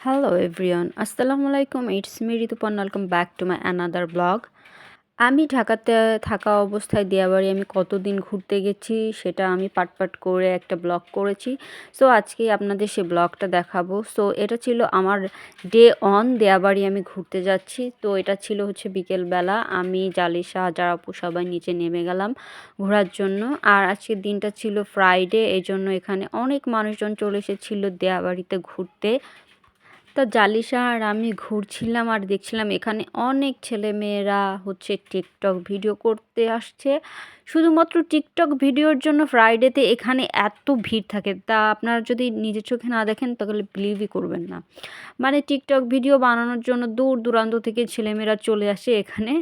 Hello everyone আসসালামু আলাইকুম it's me Rituparna welcome back to my another blog আমি ঢাকাতে থাকা অবস্থায় দিয়াবাড়ি আমি কতদিন ঘুরতে গেছি সেটা আমি পাট পাট করে একটা ব্লগ করেছি। সো আজকে আপনাদের সেই ব্লগটা দেখাবো। সো এটা ছিল আমার ডে অন দেয়াবাড়ি আমি ঘুরতে যাচ্ছি। তো এটা ছিল হচ্ছে বিকেলবেলা আমি জালিশা যারা আপু সবাই নিচে নেমে গেলাম ঘোরার জন্য। আর আজকের দিনটা ছিল ফ্রাইডে এই জন্য এখানে অনেক মানুষজন চলে এসেছিল দেয়াবাড়িতে ঘুরতে। তো জালিশা আর আমি ঘুরছিলাম আর দেখছিলাম এখানে অনেক ছেলে মেয়েরা হচ্ছে টিকটক ভিডিও করতে আসছে। শুধুমাত্র টিকটক ভিডিওর জন্য ফ্রাইডেতে এখানে এত ভিড় থাকে। তা আপনারা যদি নিজের চোখে না দেখেন তাহলে বিলিভই করবেন না। মানে টিকটক ভিডিও বানানোর জন্য দূর দূরান্ত থেকে ছেলেমেয়েরা চলে আসে এখানে।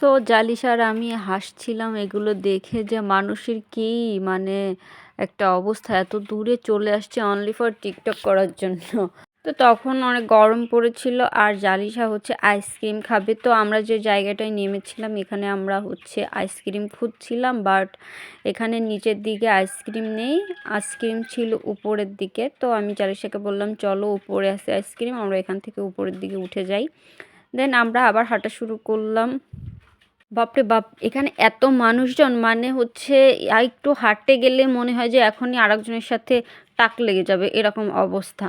সো জালিশার আমি হাসছিলাম এগুলো দেখে যে মানুষের কি মানে একটা অবস্থা। এত দূরে চলে আসছে অনলি ফর টিকটক করার জন্য। তো তখন অনেক গরম পড়েছিল আর জালিশা হচ্ছে আইসক্রিম খাবে। তো আমরা যে জায়গাটায় নেমেছিলাম, এখানে আমরা হচ্ছে আইসক্রিম খুঁজছিলাম, বাট এখানে নিচের দিকে আইসক্রিম নেই, আইসক্রিম ছিল উপরের দিকে। তো আমি জালিশাকে বললাম, চলো উপরে আসে আইসক্রিম, আমরা এখান থেকে উপরের দিকে উঠে যাই। দেন আমরা আবার হাঁটা শুরু করলাম। বাপরে বাপ, এখানে এত মানুষজন মানে হচ্ছে একটু হাঁটতে গেলে মনে হয় যে এখনই আরেকজনের সাথে টাক লেগে যাবে, এরকম অবস্থা।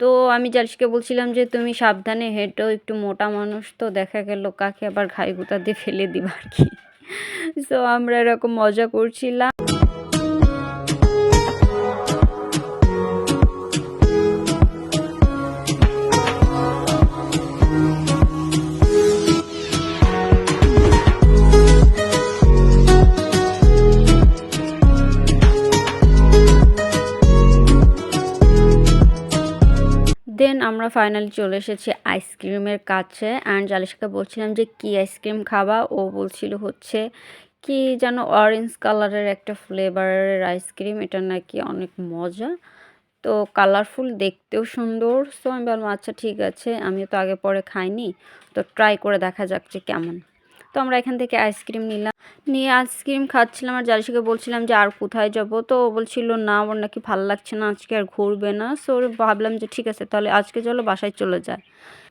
তো আমি জালসিকে বলছিলাম যে, তুমি সাবধানে হেঁটো, একটু মোটা মানুষ তো দেখা গেল, কাকে আবার ঘাই গুঁতা দিয়ে ফেলে দিবা আর কি? সো আমরা এরকম মজা করছিলাম। আমরা ফাইনালি চলে এসেছি আইসক্রিমের কাছে। অ্যান্ড জালিশাকে বলছিলাম যে, কি আইসক্রিম খাবা? ও বলছিল হচ্ছে, কি যেন অরেঞ্জ কালারের একটা ফ্লেভারের আইসক্রিম। এটা নাকি অনেক মজা। তো কালারফুল দেখতেও সুন্দর। সো আমি বললাম আচ্ছা ঠিক আছে। আমি তো আগে পরে খাইনি। তো ট্রাই করে দেখা যাক যে কেমন। তো আমরা এখান থেকে আইসক্রিম নিলাম। নিয়ে আইসক্রিম খাচ্ছিলাম আর জালিশাকে বলছিলাম যে, আর কোথায় যাব? তো ও বলছিল, না ওর নাকি ভালো লাগছে না, আজকে আর ঘুরবে না। সো ভাবলাম যে, ঠিক আছে, তাহলে আজকে চলো, বাসায় চলে যায়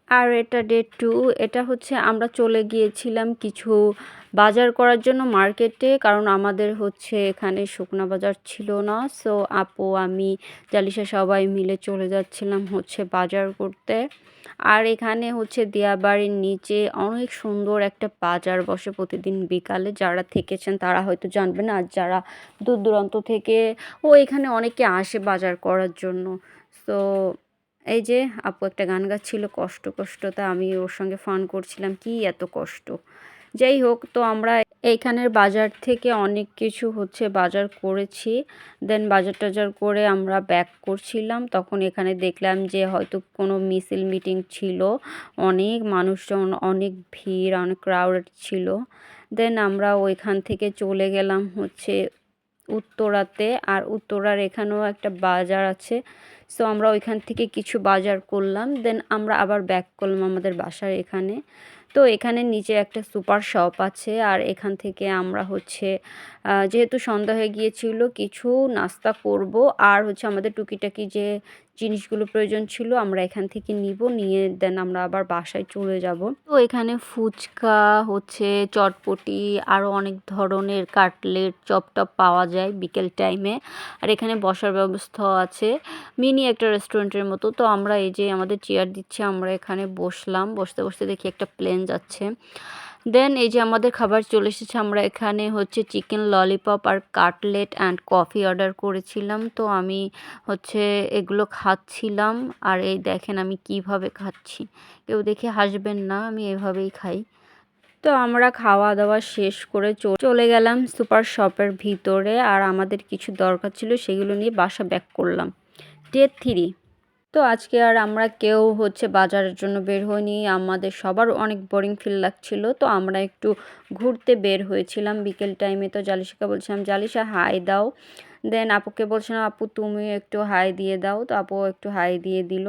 আর এটা ডে টু এটা হচ্ছে আমরা চলে গিয়েছিলাম কিছু বাজার করার জন্য মার্কেটে কারণ আমাদের হচ্ছে এখানে শুকনা বাজার ছিল না। সো আপু, আমি, জালিসা সবাই মিলে চলে যাচ্ছিলাম হচ্ছে বাজার করতে। আর এখানে হচ্ছে দিয়াবাড়ির নিচে অনেক সুন্দর একটা বাজার বসে প্রতিদিন বিকালে। যারা থেকেছেন তারা হয়তো জানবেন, আর যারা দূর দূরান্ত থেকে, ও এখানে অনেকে আসে বাজার করার জন্য। সো এই যে আপু একটা গান গাচ্ছিল, কষ্ট কষ্ট, তা আমি ওর সঙ্গে ফান করছিলাম, কি এত কষ্ট। যাই হোক, তো আমরা এইখানের বাজার থেকে অনেক কিছু হচ্ছে বাজার করেছি। দেন বাজার টাজার করে আমরা ব্যাক করছিলাম, তখন এখানে দেখলাম যে হয়তো কোনো মিছিল মিটিং ছিল, অনেক মানুষজন, অনেক ভিড়, অনেক ক্রাউডেড ছিল। দেন আমরা ওইখান থেকে চলে গেলাম হচ্ছে উত্তরাতে, আর উত্তরার এখানেও একটা বাজার আছে। সো আমরা ওইখান থেকে কিছু বাজার করলাম দেন আমরা আবার ব্যাক করলাম আমাদের বাসার এখানে। তো এখানে নিচে একটা সুপার শপ আছে, আর এখান থেকে আমরা হচ্ছে যেহেতু সন্ধ্যা হয়ে গিয়েছিল, কিছু নাস্তা করব। আর হচ্ছে আমাদের টুকিটাকি যে জিনিসগুলো প্রয়োজন ছিল, আমরা এখান থেকে নিব, নিয়ে দেন আমরা আবার বাসায় চলে যাব। তো এখানে ফুচকা, হচ্ছে চটপটি আরও অনেক ধরনের কাটলেট, চপটপ পাওয়া যায় বিকেল টাইমে আর এখানে বসার ব্যবস্থাও আছে মিনি একটা রেস্টুরেন্টের মতো। তো আমরা এই যে আমাদের চেয়ার দিচ্ছে, আমরা এখানে বসলাম। বসতে বসতে দেখি একটা প্লেন যাচ্ছে। দেন এই যে আমাদের খাবার চলে এসেছে, আমরা এখানে হচ্ছে চিকেন ললিপপ আর কাটলেট অ্যান্ড কফি অর্ডার করেছিলাম। তো আমি হচ্ছে এগুলো খাচ্ছিলাম। আর এই দেখেন আমি কীভাবে খাচ্ছি। কেউ দেখে হাসবেন না, আমি এভাবেই খাই। তো আমরা খাওয়া দাওয়া শেষ করে চলে গেলাম সুপার শপের ভিতরে। আর আমাদের কিছু দরকার ছিল, সেগুলো নিয়ে বাসা ব্যাক করলাম। ডে থ্রি তো আজকে আর আমরা কেউ হচ্ছে বাজারের জন্য বের হইনি। আমাদের সবার অনেক বোরিং ফিল লাগছিল। তো আমরা একটু ঘুরতে বের হয়েছিলাম। বিকেল টাইমে তো জালিশাকে বলছিলাম জালিসা হাই দাও। দেন আপুকে বলছিলাম, আপু, তুমি একটু হাই দিয়ে দাও। তো আপু একটু হাই দিয়ে দিল।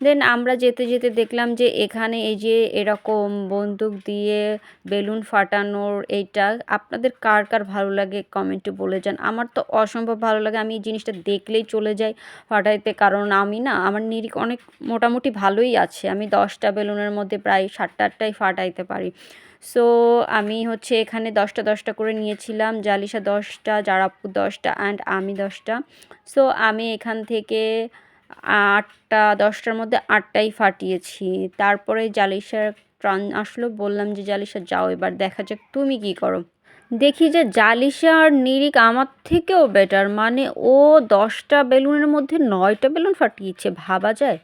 দেন আমরা যেতে যেতে দেখলাম যে এখানে এই যে এরকম বন্দুক দিয়ে বেলুন ফাটানোর এইটা, আপনাদের কার কার ভালো লাগে কমেন্টে বলে যান। আমার তো অসম্ভব ভালো লাগে, আমি এই জিনিসটা দেখলেই চলে যাই ফাটাইতে, কারণ আমি না, আমার নিরিখ অনেক মোটামুটি ভালোই আছে। আমি দশটা বেলুনের মধ্যে প্রায় সাতটা আটটাই ফাটাইতে পারি। সো আমি হচ্ছে এখানে দশটা দশটা করে নিয়েছিলাম, জালিসা দশটা, জারাপু দশটা অ্যান্ড আমি দশটা। সো আমি এখান থেকে আটটা, দশটার মধ্যে আটটাই ফাটিয়েছি। তারপরে জালিশার ট্রান আসলো, বললাম যে, জালিসা, যাও এবার, দেখা যাক তুমি কি করো। দেখি যে জালিশা আর নিরিক আমার থেকেও বেটার মানে ও দশটা বেলুনের মধ্যে নয়টা বেলুন ফাটিয়েছে, ভাবা যায়?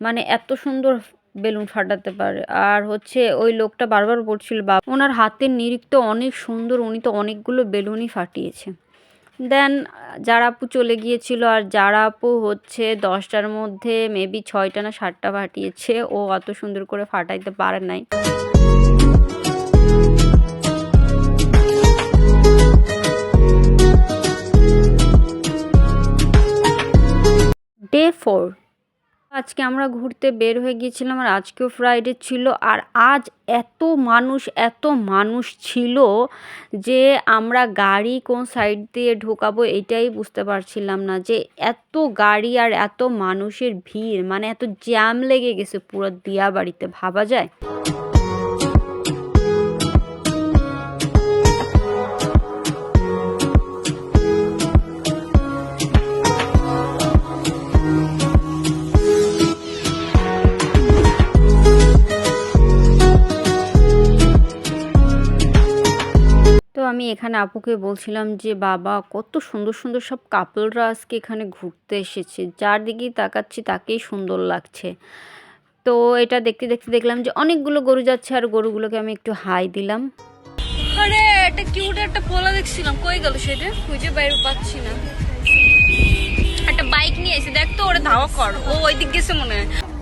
মানে এত সুন্দর বেলুন ফাটাতে পারে। আর হচ্ছে, ওই লোকটা বারবার বলছিল বা ওনার হাতের নিরিখ তো অনেক সুন্দর, উনি তো অনেকগুলো বেলুনই ফাটিয়েছে। দেন জারাপু চলে গিয়েছিল আর যারা আপু হচ্ছে দশটার মধ্যে মেবি ছয়টা না সাতটা ফাটিয়েছে ও অত সুন্দর করে ফাটাইতে পারে নাই। ডে ফোর আজকে আমরা ঘুরতে বের হয়ে গিয়েছিলাম আর আজকেও ফ্রাইডে ছিল আর আজ এত মানুষ এত মানুষ ছিল যে আমরা গাড়ি কোন সাইড দিয়ে ঢোকাবো এটাই বুঝতে পারছিলাম না যে এত গাড়ি আর এত মানুষের ভিড় মানে এত জ্যাম লেগে গেছে পুরো দিয়া বাড়িতে ভাবা যায়? আমি এখানে আপুকে বলছিলাম যে, বাবা, কত সুন্দর সুন্দর সব কাপলরা আজকে এখানে ঘুরতে এসেছে। যার দিকেই তাকাচ্ছি, তাকেই সুন্দর লাগছে। তো এটা দেখতে দেখতে দেখলাম যে, অনেকগুলো গরু যাচ্ছে আর গরুগুলোকে আমি একটু হাই দিলাম। আরে, একটা কিউট একটা পোলা দেখছিলাম। কই গেল সেটা? খুঁজে বাইরে পাচ্ছি না। একটা বাইক নিয়ে এসে দেখ তো, ওরা ধাওয়া কর। ও ওই দিক গেছে মনে হয়।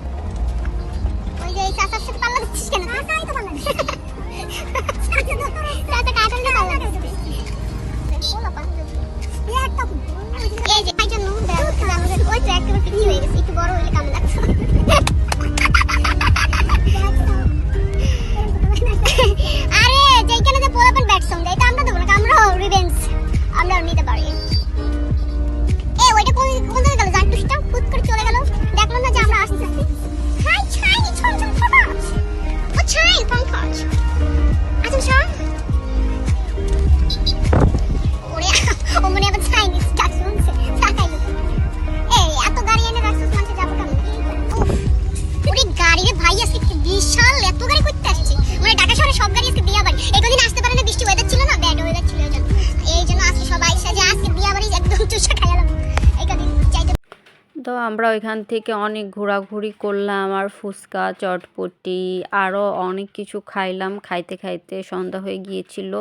তো আমরা ওইখান থেকে অনেক ঘোরাঘুরি করলাম, আর ফুচকা, চটপটি আরও অনেক কিছু খাইলাম। খাইতে খাইতে সন্ধ্যা হয়ে গিয়েছিল।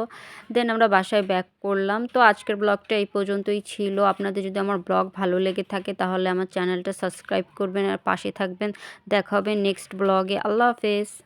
দেন আমরা বাসায় ব্যাক করলাম। তো আজকের ব্লগটা এই পর্যন্তই ছিল। আপনাদের যদি আমার ব্লগ ভালো লেগে থাকে, তাহলে আমার চ্যানেলটা সাবস্ক্রাইব করবেন আর পাশে থাকবেন। দেখা হবে নেক্সট ব্লগে আল্লাহ হাফেজ।